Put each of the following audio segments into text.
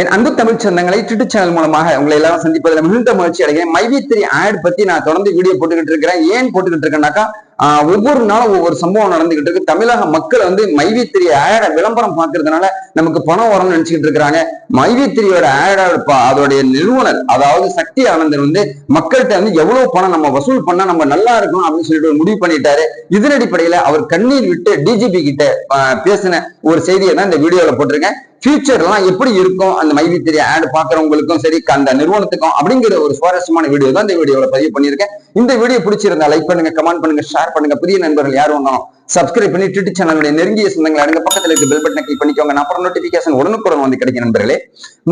என் அன்பு தமிழ் சொந்தங்களை Twitter channel மூலமாக உங்களை எல்லாரும் சந்திப்பதில் மிகுந்த மகிழ்ச்சி அடைகிறேன். மைவித்திரி ஆட் பத்தி நான் தொடர்ந்து வீடியோ போட்டுக்கிட்டு இருக்கிறேன். ஏன் போட்டுக்கிட்டு இருக்கேன்னாக்கா ஒவ்வொரு நாளும் ஒவ்வொரு சம்பவம் நடந்துகிட்டு இருக்கு. தமிழக மக்கள் வந்து மைவித்திரி ஆட விளம்பரம் பார்க்கறதுனால நமக்கு பணம் வரும்னு நினைச்சுக்கிட்டு இருக்கிறாங்க. மைவித்திரியோட ஆடோட அதோடைய நிறுவனர் அதாவது சக்தி ஆனந்தன் வந்து மக்கள்கிட்ட வந்து எவ்வளவு பணம் நம்ம வசூல் பண்ணா நம்ம நல்லா இருக்கணும் அப்படின்னு சொல்லிட்டு முடிவு பண்ணிட்டாரு. இதன் அடிப்படையில அவர் கண்ணீர் விட்டு டிஜிபி கிட்ட பேசின ஒரு செய்தியை தான் இந்த வீடியோல போட்டிருக்கேன். ஃபியூச்சர்லாம் எப்படி இருக்கும்? அந்த மைவித்திரி ஆட் பாக்குறவங்களுக்கும் சரி அந்த நிறுவனத்துக்கும் அப்படிங்கிற ஒரு சுவாரஸ்யமான வீடியோ தான் இந்த வீடியோல பதிவு பண்ணியிருக்கேன். இந்த வீடியோ பிடிச்சிருந்தா லைக் பண்ணுங்க கமெண்ட் பண்ணுங்க ஷேர் பண்ணுங்க. புதிய நண்பர்கள் யார் வந்தாலும் சப்ஸ்கிரைப் பண்ணி ட்விட்டர் சேனலுடைய நெருங்கிய சொந்தங்களை அடங்க பக்கத்துல இருக்க பெல் பட்டனை கிளிக் பண்ணிக்கோங்க. அப்புறம் நோட்டிபிகேஷன் உடனுக்குடன் வந்து கிடைக்கும் நண்பர்களே.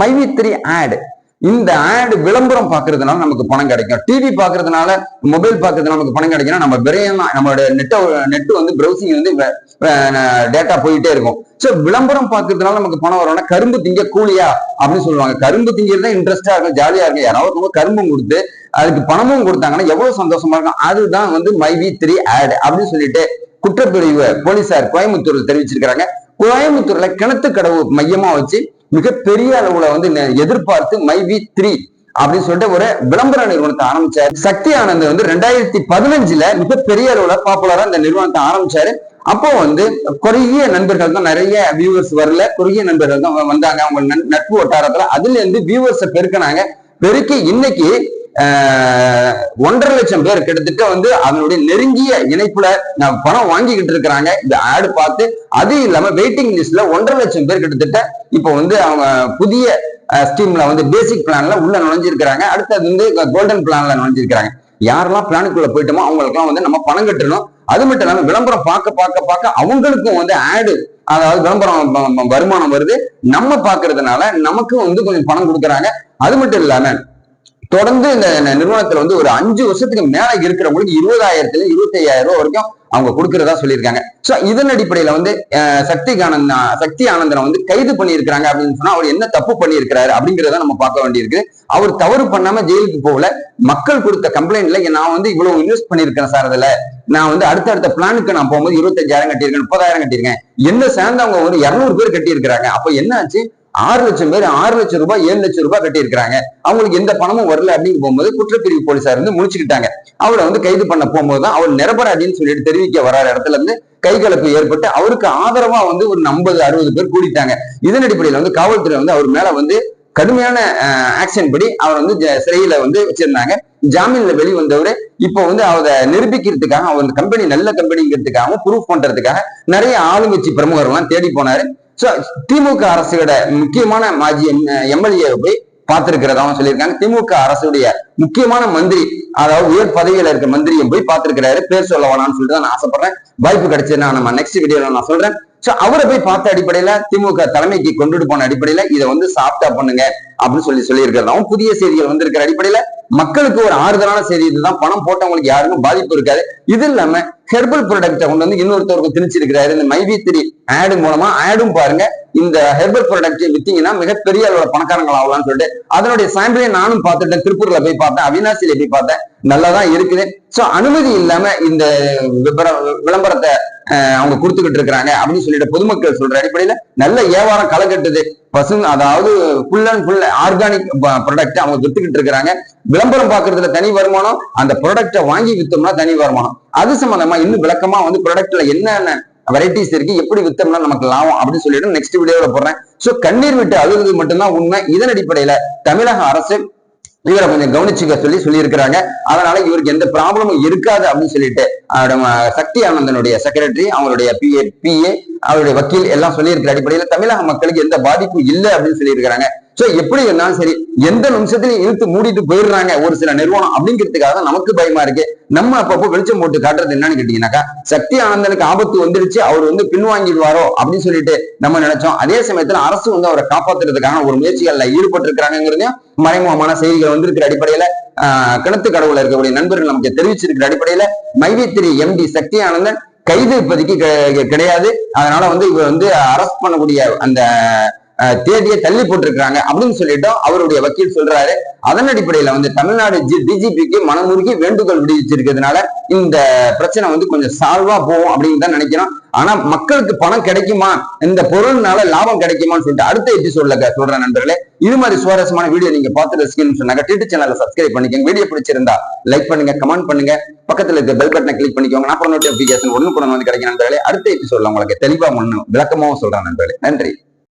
மைவித்திரி ஆட் இந்த ஆடு விளம்பரம் பாக்குறதுனால நமக்கு பணம் கிடைக்கும். டிவி பாக்குறதுனால மொபைல் பாக்குறதுனால நமக்கு பணம் கிடைக்கும் நம்ம விரையம் நம்மளோட நெட் நெட் வந்து ப்ரௌசிங் வந்து டேட்டா போயிட்டே இருக்கும். சோ விளம்பரம் பாக்குறதுனால நமக்கு பணம் வரும்னா கரும்பு திங்க கூலியா அப்படின்னு சொல்லுவாங்க. கரும்பு திங்கிறது தான் இன்ட்ரெஸ்டா இருக்கும் ஜாலியா இருக்கும். யாராவது ரொம்ப கரும்பும் கொடுத்து அதுக்கு பணமும் கொடுத்தாங்கன்னா எவ்வளவு சந்தோஷமா இருக்கும். அதுதான் வந்து மைவி த்ரீ ஆட் அப்படின்னு சொல்லிட்டு குற்றப்பிரிவு போலீசார் கோயம்புத்தூர்ல தெரிவிச்சிருக்கிறாங்க. கோயம்புத்தூர்ல கிணத்து கடவு மையமா வச்சு மிகப்பெரிய அளவுல வந்து எதிர்பார்த்து மை வி த்ரீ அப்படின்னு சொல்லிட்டு ஒரு விளம்பர நிறுவனத்தை ஆரம்பிச்சாரு. சக்தி ஆனந்த் வந்து ரெண்டாயிரத்தி பதினஞ்சுல மிகப்பெரிய அளவுல பாப்புலரா இந்த நிறுவனத்தை ஆரம்பிச்சாரு. அப்போ வந்து குறுகிய நண்பர்கள் தான் நிறைய வியூவர்ஸ் வரல. குறுகிய நண்பர்கள் தான் வந்தாங்க. அவங்க நட்பு வட்டாரத்துல. அதுல இருந்து வியூவர்ஸை பெருக்கினாங்க. பெருக்கி இன்னைக்கு ஒன்றரை லட்சம் பேர் கிட்டத்தட்ட வந்து அதனுடைய நெருங்கிய இணைப்புல பணம் வாங்கிக்கிட்டு இருக்கிறாங்க. இந்த ஆடு பார்த்து அது இல்லாம வெயிட்டிங் லிஸ்ட்ல ஒன்றரை லட்சம் பேர் கிட்டத்தட்ட இப்போ வந்து அவங்க புதிய ஸ்கீம்ல வந்து பேசிக் பிளான்ல உள்ள நுழைஞ்சிருக்கிறாங்க. அடுத்தது வந்து கோல்டன் பிளான்ல நுழைஞ்சிருக்கிறாங்க. யாரெல்லாம் பிளானுக்குள்ள போயிட்டோமோ அவங்களுக்குலாம் வந்து நம்ம பணம் கட்டணும். அது மட்டும் இல்லாம விளம்பரம் பார்க்க பார்க்க பார்க்க அவங்களுக்கும் வந்து ஆடு அதாவது விளம்பரம் வருமானம் வருது. நம்ம பாக்குறதுனால நமக்கும் வந்து கொஞ்சம் பணம் கொடுக்குறாங்க. அது மட்டும் இல்லாம தொடர்ந்து இந்த நிறுவனத்துல வந்து ஒரு அஞ்சு வருஷத்துக்கு மேல இருக்கிறவங்களுக்கு இருபதாயிரத்துல இருபத்தி ஐயாயிரம் ரூபாய் வரைக்கும் அவங்க கொடுக்கறதா சொல்லியிருக்காங்க. சோ இதன் அடிப்படையில வந்து சக்தி ஆனந்தா சக்தி ஆனந்தனை வந்து கைது பண்ணியிருக்கிறாங்க அப்படின்னு சொன்னா அவர் என்ன தப்பு பண்ணியிருக்கிறாரு அப்படிங்கிறத நம்ம பார்க்க வேண்டியிருக்கு. அவர் தவறு பண்ணாம ஜெயிலுக்கு போகல. மக்கள் கொடுத்த கம்ப்ளைண்ட்ல நான் வந்து இவ்வளவு இன்வெஸ்ட் பண்ணியிருக்கேன் சார் அதுல. நான் வந்து அடுத்த அடுத்த பிளானுக்கு நான் போகும்போது இருபத்தஞ்சாயிரம் கட்டியிருக்கேன் முப்பதாயிரம் கட்டியிருக்கேன். என்ன சேர்ந்தவங்க வந்து இருநூறு பேர் கட்டியிருக்கிறாங்க. அப்ப என்ன ஆச்சு? ஆறு லட்சம் பேர் ஆறு லட்சம் ரூபாய் ஏழு லட்சம் ரூபாய் கட்டியிருக்கிறாங்க. அவங்களுக்கு எந்த பணமும் வரல அப்படின்னு போகும்போது குற்றப்பிரிவு போலீசார் வந்து முடிச்சுக்கிட்டாங்க அவரை வந்து கைது பண்ண போகும்போது தான் அவர் நிரபராதின்னு சொல்லிட்டு தெரிவிக்க வராத இடத்துல இருந்து கைகலப்பு ஏற்பட்டு அவருக்கு ஆதரவா வந்து ஒரு ஐம்பது அறுபது பேர் கூடிட்டாங்க. இதன் அடிப்படையில் வந்து காவல்துறை வந்து அவர் மேல வந்து கடுமையான ஆக்ஷன் படி அவர் வந்து சிறையில வந்து வச்சிருந்தாங்க. ஜாமீன்ல வெளிவந்தவர் இப்போ வந்து அதை நிரூபிக்கிறதுக்காக அவர் கம்பெனி நல்ல கம்பெனிங்கிறதுக்காகவும் ப்ரூஃப் பண்றதுக்காக நிறைய ஆளுங்கட்சி பிரமுகர்லாம் தேடி போனாரு. சோ திமுக அரசோட முக்கியமான மாஜி எம்எல்ஏ போய் பார்த்திருக்கிறதாவும் சொல்லியிருக்காங்க. திமுக அரசுடைய முக்கியமான மந்திரி அதாவது உயர் பதவியில இருக்க மந்திரியும் போய் பார்த்திருக்கிறாரு. பேர் சொல்ல வேணாம்னு சொல்லிட்டு நான் ஆசைப்படுறேன். வாய்ப்பு கிடைச்சதுன்னா நம்ம நெக்ஸ்ட் வீடியோல நான் சொல்றேன். சோ அவரை போய் பார்த்த அடிப்படையில திமுக தலைமைக்கு கொண்டுட்டு போன அடிப்படையில இதை வந்து சாப்பிட்டா பண்ணுங்க அப்படின்னு சொல்லி சொல்லியிருக்கிறதாவும் புதிய செய்திகள் வந்திருக்கிற அடிப்படையில மக்களுக்கு ஒரு ஆறுதலான செய்தி இதுதான். பணம் போட்டவங்களுக்கு யாருக்கும் பாதிப்பு இருக்காது. இது இல்லாம ஹெர்பல் ப்ராடக்டை கொண்டு வந்து இன்னொருத்தவருக்கு திணிச்சிருக்கிறாரு. இந்த மைவி திரி ஆடு மூலமா ஆடும் பாருங்க. இந்த ஹெர்பல் ப்ராடக்ட் வித்தீங்கன்னா மிகப்பெரிய அளவுல பணக்காரங்கள் ஆகலாம்னு சொல்லிட்டு அதனுடைய சாம்பிளையும் நானும் பார்த்துட்டேன். திருப்பூர்ல போய் பார்த்தேன். அவினாசியில போய் பார்த்தேன். நல்லாதான் இருக்குது. சோ அனுமதி இல்லாம இந்த விளம்பரத்தை அவங்க கொடுத்துக்கிட்டு இருக்கிறாங்க அப்படின்னு சொல்லிட்டு பொதுமக்கள் சொல்ற அடிப்படையில நல்ல வியாபாரம் களை கட்டுது. பசுங்க அதாவது full and full organic product அவங்க வித்துக்கிட்டு இருக்கிறாங்க. விளம்பரம் பாக்குறதுல தனி வருமானம் அந்த ப்ராடக்டை வாங்கி வித்தோம்னா தனி வருமானம். அது சம்பந்தமா இன்னும் விளக்கமா வந்து ப்ராடக்ட்ல என்னென்ன வெரைட்டிஸ் இருக்கு எப்படி வித்தோம்னா நமக்கு லாபம் அப்படின்னு சொல்லிட்டு நெக்ஸ்ட் வீடியோல போடுறேன். சோ கண்ணீர் விட்டு அழுகுறது மட்டும்தான் உண்மை. இதன் அடிப்படையில தமிழக அரசு இவரை கொஞ்சம் கவனிச்சுக்க சொல்லி சொல்லியிருக்கிறாங்க. அதனால இவருக்கு எந்த ப்ராப்ளமும் இருக்காது அப்படின்னு சொல்லிட்டு சக்தி ஆனந்தனுடைய செக்ரட்டரி அவங்களுடைய பிஏ பிஏ அவருடைய வக்கீல் எல்லாம் சொல்லியிருக்கிற அடிப்படையில தமிழக மக்களுக்கு எந்த பாதிப்பும் இல்லை அப்படின்னு சொல்லியிருக்கிறாங்க. சோ எப்படி இருந்தாலும் சரி? எந்த நிமிஷத்துலயும் இழுத்து மூடிட்டு போயிடுறாங்க ஒரு சில நிறுவனம் அப்படிங்கிறதுக்காக தான் நமக்கு பயமா இருக்கு. நம்ம அப்பப்போ வெளிச்சம் போட்டு காட்டுறது என்னன்னு கேட்டீங்கன்னாக்கா சக்தி ஆனந்தனுக்கு ஆபத்து வந்துருச்சு அவர் வந்து பின்வாங்கிடுவாரோ அப்படின்னு சொல்லிட்டு நம்ம நினைச்சோம். அதே சமயத்துல அரசு வந்து அவரை காப்பாத்துறதுக்கான ஒரு முயற்சிகள்ல ஈடுபட்டு இருக்கிறாங்கிறதையும் மறைமுகமான செய்திகள் வந்திருக்கிற அடிப்படையில கிணத்து கடவுள இருக்கக்கூடிய நண்பர்கள் நமக்கு தெரிவிச்சிருக்கிற அடிப்படையில மைவித்திரி எம்டி சக்தி ஆனந்தன் கைது இப்போதைக்கு கிடையாது. அதனால வந்து இவர் வந்து அரஸ்ட் பண்ணக்கூடிய அந்த தேதியை தள்ளி போட்டிருக்காங்க அப்படின்னு சொல்லிட்டு அவருடைய வக்கீல் சொல்றாரு. அதன் அடிப்படையில வந்து தமிழ்நாடு டிஜிபிக்கு மனமுருகி வேண்டுகோள் விடுவிச்சிருக்கிறதுனால இந்த பிரச்சனை வந்து கொஞ்சம் சால்வா போகும் அப்படின்னு தான் நினைக்கிறோம். ஆனா மக்களுக்கு பணம் கிடைக்குமா? இந்த பொருள்னால லாபம் கிடைக்குமான்னு சொல்லிட்டு அடுத்த எபிசோட்ல சொல்றேன் நண்பர்களே. இது மாதிரி சுவாரஸ்யமான வீடியோ நீங்க பார்த்து ரசிக்கணும்னு சொன்னாங்க டியூட்டர் சேனலை சப்ஸ்கிரைப் பண்ணிக்கோங்க. வீடியோ பிடிச்சிருந்தா லைக் பண்ணுங்க கமெண்ட் பண்ணுங்க. பக்கத்துல இருக்க பெல் பட்டனை கிளிக் பண்ணிக்கோங்க. நான் நோட்டிபிகேஷன் ஒண்ணு கூட வந்து கிடைக்கும் நண்பர்களே. அடுத்த எபிசோட்ல உங்களுக்கு தெளிவா ஒண்ணு விளக்கமாவும் சொல்றேன் நண்பர்களே. நன்றி.